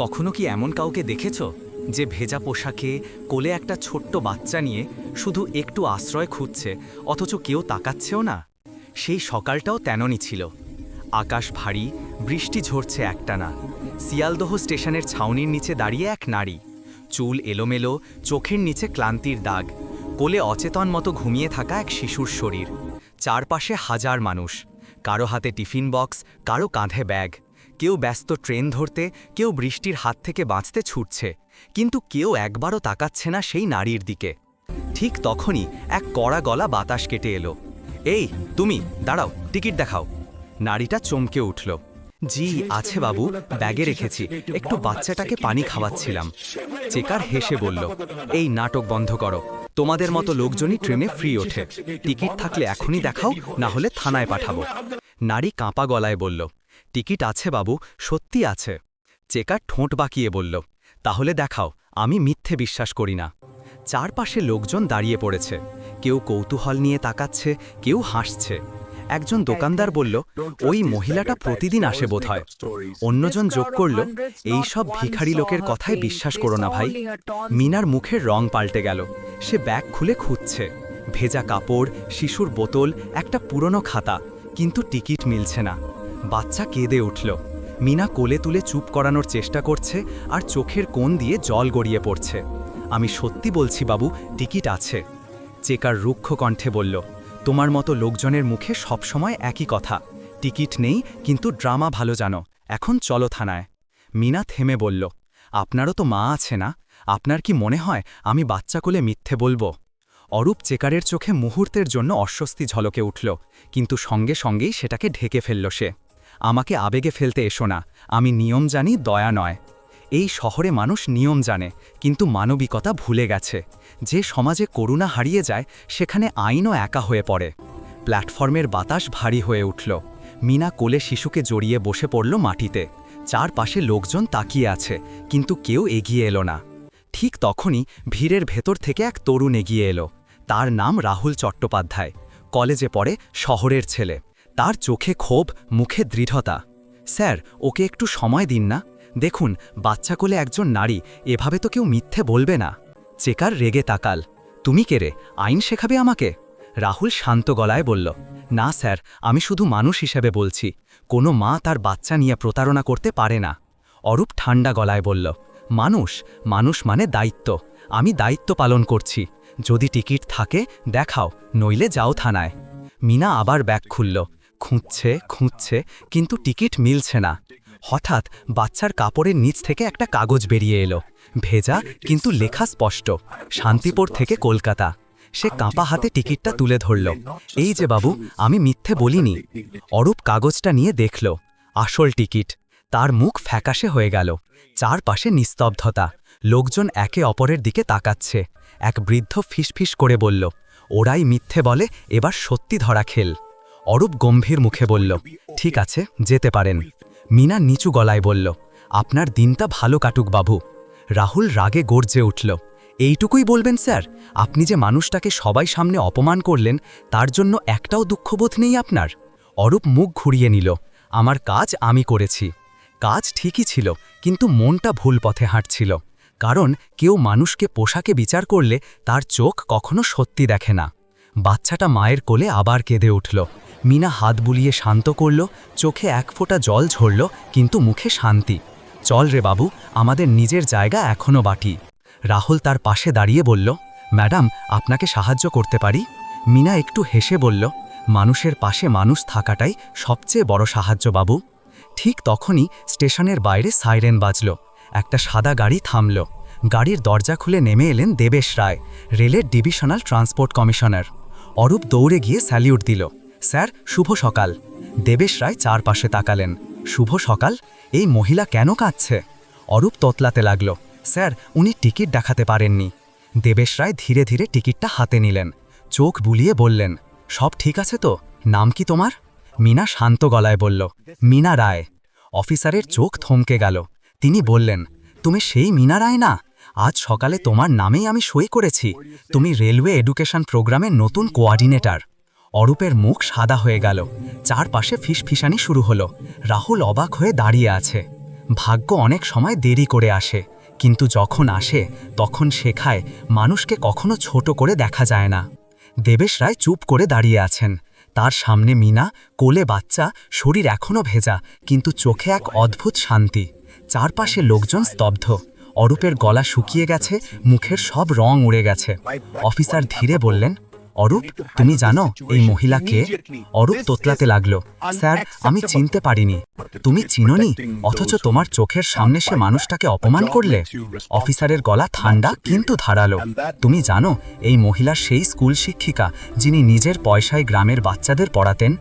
কখনো কি এমন কাউকে দেখেছ যে ভেজা পোশাকে কোলে একটা ছোট্ট বাচ্চা নিয়ে শুধু একটু আশ্রয় খুঁজছে, অথচ কেউ তাকাচ্ছেও না? সেই সকালটাও তেমনই ছিল। আকাশ ভারী, বৃষ্টি ঝরছে একটানা। শিয়ালদহ স্টেশনের ছাউনির নিচে দাঁড়িয়ে এক নারী। চুল এলোমেলো, চোখের নিচে ক্লান্তির দাগ। কোলে অচেতন মতো ঘুমিয়ে থাকা এক শিশুর শরীর। চারপাশে হাজার মানুষ। কারও হাতে টিফিন বক্স, কারও কাঁধে ব্যাগ। কেউ ব্যস্ত ট্রেন ধরতে, কেউ বৃষ্টির হাত থেকে বাঁচতে ছুটছে, কিন্তু কেউ একবারও তাকাচ্ছে না সেই নারীর দিকে। ঠিক তখনই এক কড়া গলা বাতাস কেটে এলো। এই, তুমি, দাঁড়াও, টিকিট দেখাও। নারীটা চমকে উঠল। জি, আছে বাবু, ব্যাগে রেখেছি, একটু বাচ্চাটাকে পানি খাওয়াচ্ছিলাম। চেকার হেসে বলল, এই নাটক বন্ধ করো। তোমাদের মতো লোকজনই ট্রেনে ফ্রি ওঠে। টিকিট থাকলে এখনই দেখাও না হলে থানায় পাঠাবো। নারী কাঁপা গলায় বলল টিকিট আছে বাবু, সত্যি আছে। চেকার ঠোঁট বাঁকিয়ে বলল, তাহলে দেখাও, আমি মিথ্যে বিশ্বাস করি না। চারপাশে লোকজন দাঁড়িয়ে পড়েছে। কেউ কৌতূহল নিয়ে তাকাচ্ছে, কেউ হাসছে। একজন দোকানদার বলল, ওই মহিলাটা প্রতিদিন আসে বোধহয়। অন্যজন যোগ করল, এই সব ভিখারি লোকের কথায় বিশ্বাস করো না ভাই। মিনার মুখের রং পাল্টে গেল। সে ব্যাগ খুলে খুঁজছে। ভেজা কাপড়, শিশুর বোতল, একটা পুরনো খাতা, কিন্তু টিকিট মিলছে না। বাচ্চা কেঁদে উঠল। মিনা কোলে তুলে চুপ করানোর চেষ্টা করছে আর চোখের কোণ দিয়ে জল গড়িয়ে পড়ছে। আমি সত্যি বলছি বাবু, টিকিট আছে। চেকার রুক্ষ কণ্ঠে বলল, তোমার মতো লোকজনের মুখে সবসময় একই কথা। টিকিট নেই, কিন্তু ড্রামা ভালো জানো। এখন চলো থানায়। মিনা থেমে বলল, আপনারও তো মা আছে না? আপনার কি মনে হয় আমি বাচ্চা কোলে মিথ্যে বলব? অরূপ চেকারের চোখে মুহূর্তের জন্য অস্বস্তি ঝলকে উঠল, কিন্তু সঙ্গে সঙ্গেই সেটাকে ঢেকে ফেলল সে। আমাকে আবেগে ফেলতে এসো না। আমি নিয়ম জানি, দয়া নয়। এই শহরে মানুষ নিয়ম জানে, কিন্তু মানবিকতা ভুলে গেছে। যে সমাজে করুণা হারিয়ে যায়, সেখানে আইনও একা হয়ে পড়ে। প্ল্যাটফর্মের বাতাস ভারী হয়ে উঠল। মিনা কোলে শিশুকে জড়িয়ে বসে পড়ল মাটিতে। চারপাশে লোকজন তাকিয়ে আছে, কিন্তু কেউ এগিয়ে এলো না। ঠিক তখনই ভিড়ের ভেতর থেকে এক তরুণ এগিয়ে এলো। তার নাম রাহুল চট্টোপাধ্যায়। কলেজে পড়ে শহরের ছেলে। তার চোখে ক্ষোভ, মুখে দৃঢ়তা। স্যার, ওকে একটু সময় দিন না। দেখুন, বাচ্চা কোলে একজন নারী, এভাবে তো কেউ মিথ্যে বলবে না। চেকার রেগে তাকাল। তুমি কে রে? আইন শেখাবে আমাকে? রাহুল শান্ত গলায় বলল, না স্যার, আমি শুধু মানুষ হিসেবে বলছি। কোনো মা তার বাচ্চা নিয়ে প্রতারণা করতে পারে না। অরূপ ঠান্ডা গলায় বলল, মানুষ মানুষ মানে দায়িত্ব। আমি দায়িত্ব পালন করছি। যদি টিকিট থাকে, দেখাও, নইলে যাও থানায়। মিনা আবার ব্যাগ খুলল খুঁজছে খুঁজছে, কিন্তু টিকিট মিলছে না। হঠাৎ বাচ্চার কাপড়ের নিচ থেকে একটা কাগজ বেরিয়ে এলো। ভেজা, কিন্তু লেখা স্পষ্ট, শান্তিপুর থেকে কলকাতা। সে কাঁপা হাতে টিকিটটা তুলে ধরল। এই যে বাবু, আমি মিথ্যে বলিনি। অরূপ কাগজটা নিয়ে দেখল। আসল টিকিট। তার মুখ ফ্যাকাশে হয়ে গেল। চারপাশে নিস্তব্ধতা। লোকজন একে অপরের দিকে তাকাচ্ছে। এক বৃদ্ধ ফিসফিস করে বলল, ওরাই মিথ্যে বলে, এবার সত্যি ধরা খেল। অরূপ গম্ভীর মুখে বলল, ঠিক আছে, যেতে পারেন। মিনা নিচু গলায় বলল, আপনার দিনটা ভালো কাটুক বাবু। রাহুল রাগে গর্জে উঠল, এইটুকুই বলবেন স্যার? আপনি যে মানুষটাকে সবাই সামনে অপমান করলেন, তার জন্য একটাও দুঃখবোধ নেই আপনার? অরূপ মুখ ঘুরিয়ে নিল, আমার কাজ আমি করেছি। কাজ ঠিকই ছিল, কিন্তু মনটা ভুল পথে হাঁটছিল। কারণ কেউ মানুষকে পোশাকে বিচার করলে তার চোখ কখনো সত্যি দেখে না। বাচ্চাটা মায়ের কোলে আবার কেঁদে উঠল মিনা হাত বুলিয়ে শান্ত করল, চোখে এক ফোঁটা জল ঝরল, কিন্তু মুখে শান্তি। চল রে বাবু, আমাদের নিজের জায়গা এখনও বাটি রাহুল তার পাশে দাঁড়িয়ে বলল, ম্যাডাম, আপনাকে সাহায্য করতে পারি? মিনা একটু হেসে বলল, মানুষের পাশে মানুষ থাকাটাই সবচেয়ে বড় সাহায্য বাবু। ঠিক তখনই স্টেশনের বাইরে সাইরেন বাজল। একটা সাদা গাড়ি থামল। গাড়ির দরজা খুলে নেমে এলেন দেবেশ রায়, রেলের ডিভিশনাল ট্রান্সপোর্ট কমিশনার। অরূপ দৌড়ে গিয়ে স্যালিউট দিল। স্যার, শুভ সকাল। দেবেশ রায় চারপাশে তাকালেন। শুভ সকাল? এই মহিলা কেন কাঁদছে? অরূপ তোতলাতে লাগল। স্যার, উনি টিকিট দেখাতে পারেননি। দেবেশ রায় ধীরে ধীরে টিকিটটা হাতে নিলেন। চোখ বুলিয়ে বললেন, সব ঠিক আছে তো? নাম কি তোমার? মিনা শান্ত গলায় বলল, মিনা রায়। অফিসারের চোখ থমকে গেল। তিনি বললেন, তুমি সেই মিনা রায় না? আজ সকালে তোমার নামেই আমি সই করেছি। তুমি রেলওয়ে এডুকেশন প্রোগ্রামের নতুন কোয়ার্ডিনেটর অরূপের মুখ সাদা হয়ে গেল। চারপাশে ফিসফিসানি শুরু হলো। রাহুল অবাক হয়ে দাঁড়িয়ে আছে। ভাগ্য অনেক সময় দেরি করে আসে, কিন্তু যখন আসে, তখন শেখায় মানুষকে কখনো ছোট করে দেখা যায় না। দেবেশ রায় চুপ করে দাঁড়িয়ে আছেন। তার সামনে মিনা, কোলে বাচ্চা, শরীর এখনও ভেজা, কিন্তু চোখে এক অদ্ভুত শান্তি। চারপাশে লোকজন স্তব্ধ। অরূপের গলা শুকিয়ে গেছে, মুখের সব রং উড়ে গেছে। অফিসার ধীরে বললেন অরূপ তুমি জানো এই মহিলাকে অরূপ তোতলাতে লাগল। স্যার আমি চিনতে পারিনি। তুমি চিনোনি অথচ তোমার চোখের সামনে সে মানুষটাকে অপমান করলে। অফিসারের গলা ঠান্ডা কিন্তু ধারালো। তুমি জানো এই মহিলা সেই স্কুল শিক্ষিকা যিনি নিজের পয়সায় গ্রামের বাচ্চাদের পড়াতেন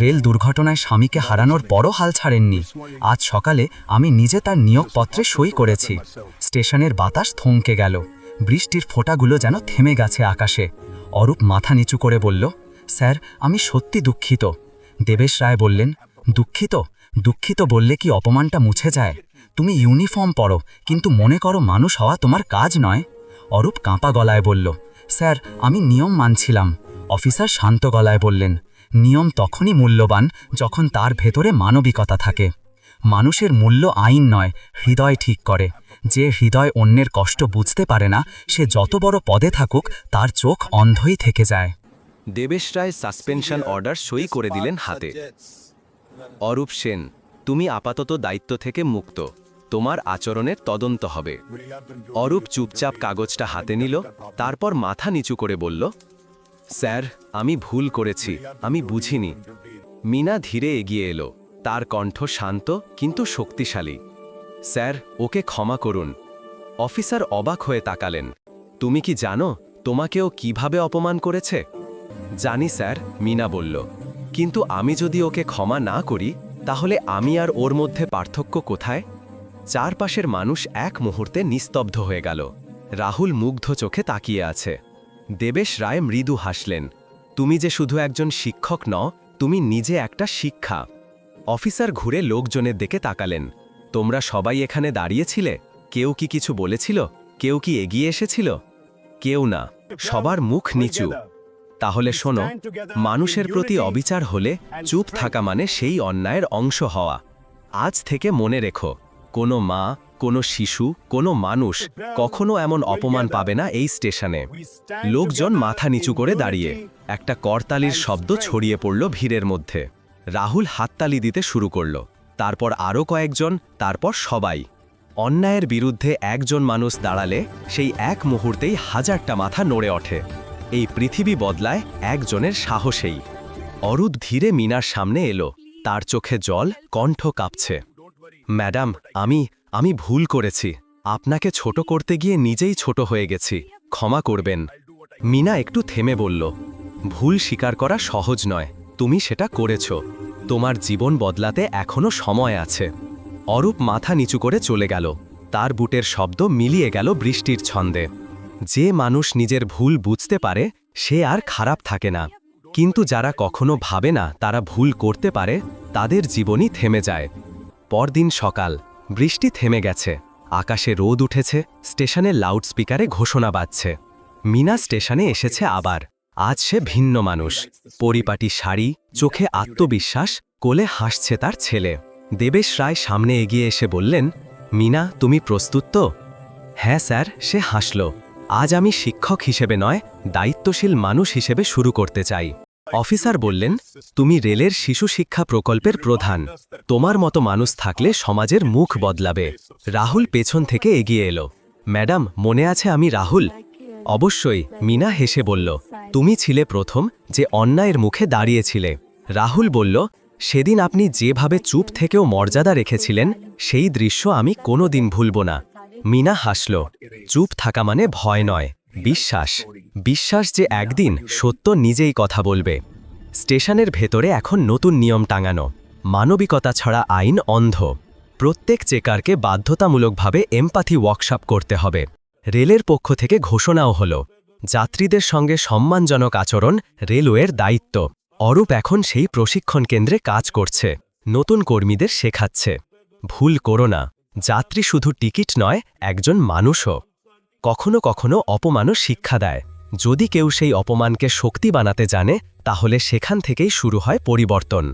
রেল দুর্ঘটনায় স্বামীকে হারানোর পরও হাল ছাড়েননি। আজ সকালে আমি নিজে তার নিয়োগপত্রে সই করেছি। স্টেশনের বাতাস থমকে গেল। বৃষ্টির ফোঁটাগুলো যেন থেমে গেছে আকাশে। অরূপ মাথা নিচু করে বলল, স্যার, আমি সত্যি দুঃখিত। দেবেশ রায় বললেন, দুঃখিত? দুঃখিত বললে কি অপমানটা মুছে যায়? তুমি ইউনিফর্ম পরো, কিন্তু মনে করো মানুষ হওয়া তোমার কাজ নয়? অরূপ কাঁপা গলায় বলল, স্যার, আমি নিয়ম মানছিলাম। অফিসার শান্ত গলায় বললেন, নিয়ম তখনই মূল্যবান যখন তার ভেতরে মানবিকতা থাকে। মানুষের মূল্য আইন নয়, হৃদয় ঠিক করে। যে হৃদয় অন্যের কষ্ট বুঝতে পারে না, সে যত বড় পদে থাকুক, তার চোখ অন্ধই থেকে যায়। দেবেশ রায় সাসপেনশন অর্ডার সই করে দিলেন হাতে। অরূপ সেন, তুমি আপাতত দায়িত্ব থেকে মুক্ত। তোমার আচরণের তদন্ত হবে। অরূপ চুপচাপ কাগজটা হাতে নিল, তারপর মাথা নিচু করে বলল, স্যার, আমি ভুল করেছি, আমি বুঝিনি। মিনা ধীরে এগিয়ে এলো। তার কণ্ঠ শান্ত, কিন্তু শক্তিশালী। স্যার, ওকে ক্ষমা করুন। অফিসার অবাক হয়ে তাকালেন। তুমি কি জানো তোমাকেও কীভাবে অপমান করেছে? জানি স্যার, মিনা বলল। কিন্তু আমি যদি ওকে ক্ষমা না করি, তাহলে আমি আর ওর মধ্যে পার্থক্য কোথায়? চারপাশের মানুষ এক মুহূর্তে নিস্তব্ধ হয়ে গেল। রাহুল মুগ্ধ চোখে তাকিয়ে আছে। দেবেশ রায় মৃদু হাসলেন। তুমি যে শুধু একজন শিক্ষক ন তুমি নিজে একটা শিক্ষা। অফিসার ঘুরে লোকজনের দিকে তাকালেন। তোমরা সবাই এখানে দাঁড়িয়েছিলে? কেউ কি কিছু বলেছিল? কেউ কি এগিয়ে এসেছিল? কেউ না। সবার মুখ নিচু। তাহলে শোনো মানুষের প্রতি অবিচার হলে চুপ থাকা মানে সেই অন্যায়ের অংশ হওয়া। আজ থেকে মনে রেখো কোনো মা কোনো শিশু কোনো মানুষ কখনো এমন অপমান পাবে না এই স্টেশনে। লোকজন মাথা নিচু করে দাঁড়িয়ে একটা করতালির শব্দ ছড়িয়ে পড়ল ভিড়ের মধ্যে। রাহুল হাততালি দিতে শুরু করল। তারপর আরও কয়েকজন, তারপর সবাই। অন্যায়ের বিরুদ্ধে একজন মানুষ দাঁড়ালে সেই এক মুহূর্তেই হাজারটা মাথা নড়ে ওঠে। এই পৃথিবী বদলায় একজনের সাহসেই। অরূপ ধীরে মিনার সামনে এলো। তার চোখে জল, কণ্ঠ কাঁপছে। ম্যাডাম, আমি আমি ভুল করেছি। আপনাকে ছোট করতে গিয়ে নিজেই ছোট হয়ে গেছি। ক্ষমা করবেন। মিনা একটু থেমে বলল, ভুল স্বীকার করা সহজ নয়। তুমি সেটা করেছ। তোমার জীবন বদলাতে এখনও সময় আছে। অরূপ মাথা নিচু করে চলে গেল। তার বুটের শব্দ মিলিয়ে গেল বৃষ্টির ছন্দে। যে মানুষ নিজের ভুল বুঝতে পারে, সে আর খারাপ থাকে না। কিন্তু যারা কখনো ভাবে না তারা ভুল করতে পারে, তাদের জীবনই থেমে যায়। পরদিন সকাল, বৃষ্টি থেমে গেছে। আকাশে রোদ উঠেছে স্টেশনের লাউডস্পিকারে ঘোষণা বাজছে। মিনা স্টেশনে এসেছে আবার। আজ সে ভিন্ন মানুষ। পরিপাটি শাড়ি, চোখে আত্মবিশ্বাস, কোলে হাসছে তার ছেলে। দেবেশ রায় সামনে এগিয়ে এসে বললেন, মিনা, তুমি প্রস্তুত তো? হ্যাঁ স্যার, সে হাসল। আজ আমি শিক্ষক হিসেবে নয়, দায়িত্বশীল মানুষ হিসেবে শুরু করতে চাই। অফিসার বললেন, তুমি রেলের শিশু শিক্ষা প্রকল্পের প্রধান। তোমার মতো মানুষ থাকলে সমাজের মুখ বদলাবে। রাহুল পেছন থেকে এগিয়ে এলো। ম্যাডাম, মনে আছে আমি রাহুল? অবশ্যই, মিনা হেসে বলল, তুমি ছিলে প্রথম যে অন্যায়ের মুখে দাঁড়িয়েছিলে। রাহুল বলল, সেদিন আপনি যেভাবে চুপ থেকেও মর্যাদা রেখেছিলেন, সেই দৃশ্য আমি কোনোদিন ভুলব না। মিনা হাসল, চুপ থাকা মানে ভয় নয়, বিশ্বাস। বিশ্বাস যে একদিন সত্য নিজেই কথা বলবে। স্টেশনের ভেতরে এখন নতুন নিয়ম টাঙানো। মানবিকতা ছাড়া আইন অন্ধ। প্রত্যেক চেকারকে বাধ্যতামূলকভাবে এমপাথি ওয়ার্কশপ করতে হবে। রেলের পক্ষ থেকে ঘোষণাও হল। যাত্রীদের সঙ্গে সম্মানজনক আচরণ রেলওয়ের দায়িত্ব। অরূপ এখন সেই প্রশিক্ষণ কেন্দ্রে কাজ করছে। নতুন কর্মীদের শেখাচ্ছে। ভুল করো না। যাত্রী শুধু টিকিট নয়, একজন মানুষও। কখনো কখনো অপমানও শিক্ষা দেয়। যদি কেউ সেই অপমানকে শক্তি বানাতে জানে, তাহলে সেখান থেকেই শুরু হয় পরিবর্তন।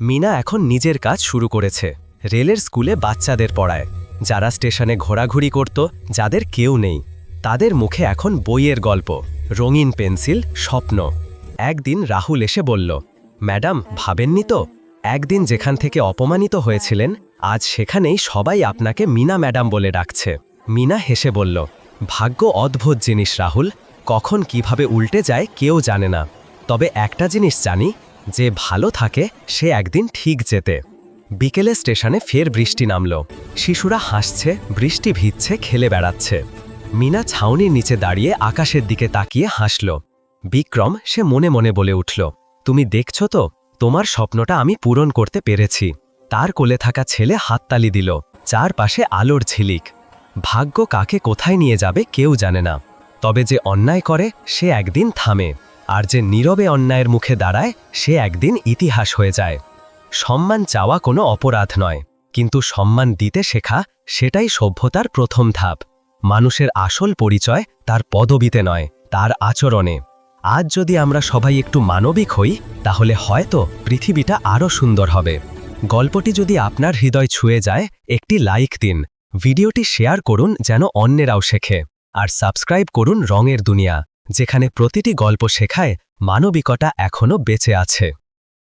মিনা এখন নিজের কাজ শুরু করেছে। রেলের স্কুলে বাচ্চাদের পড়ায়। যারা স্টেশনে ঘোরাঘুরি করত, যাদের কেউ নেই, তাদের মুখে এখন বইয়ের গল্প, রঙিন পেন্সিল, স্বপ্ন। একদিন রাহুল এসে বলল, ম্যাডাম, ভাবেননি তো? একদিন যেখান থেকে অপমানিত হয়েছিলেন, আজ সেখানেই সবাই আপনাকে মিনা ম্যাডাম বলে ডাকছে। মিনা হেসে বলল, ভাগ্য অদ্ভুত জিনিস রাহুল, কখন কীভাবে উল্টে যায় কেউ জানে না। তবে একটা জিনিস জানি, যে ভালো থাকে, সে একদিন ঠিক যেতে। বিকেলে স্টেশনে ফের বৃষ্টি নামল। শিশুরা হাসছে, বৃষ্টি ভিজছে, খেলে বেড়াচ্ছে। মিনা ছাউনির নিচে দাঁড়িয়ে আকাশের দিকে তাকিয়ে হাসল। বিক্রম, সে মনে মনে বলে উঠল, তুমি দেখছ তো, তোমার স্বপ্নটা আমি পূরণ করতে পেরেছি। তার কোলে থাকা ছেলে হাততালি দিল, চারপাশে আলোর ঝিলিক। ভাগ্য কাকে কোথায় নিয়ে যাবে কেউ জানে না। তবে যে অন্যায় করে, সে একদিন থামে, আর যে নীরবে অন্যায়ের মুখে দাঁড়ায়, সে একদিন ইতিহাস হয়ে যায়। সম্মান চাওয়া কোনো অপরাধ নয়, কিন্তু সম্মান দিতে শেখা সেটাই সভ্যতার প্রথম ধাপ। মানুষের আসল পরিচয় তার পদবিতে নয়, তার আচরণে। আজ যদি আমরা সবাই একটু মানবিক হই, তাহলে হয়তো পৃথিবীটা আরও সুন্দর হবে। গল্পটি যদি আপনার হৃদয় ছুঁয়ে যায়, একটি লাইক দিন। ভিডিওটি শেয়ার করুন যেন অন্যেরাও শেখে। আর সাবস্ক্রাইব করুন রঙের দুনিয়া, যেখানে প্রতিটি গল্প শেখায় মানবিকতা এখনও বেঁচে আছে।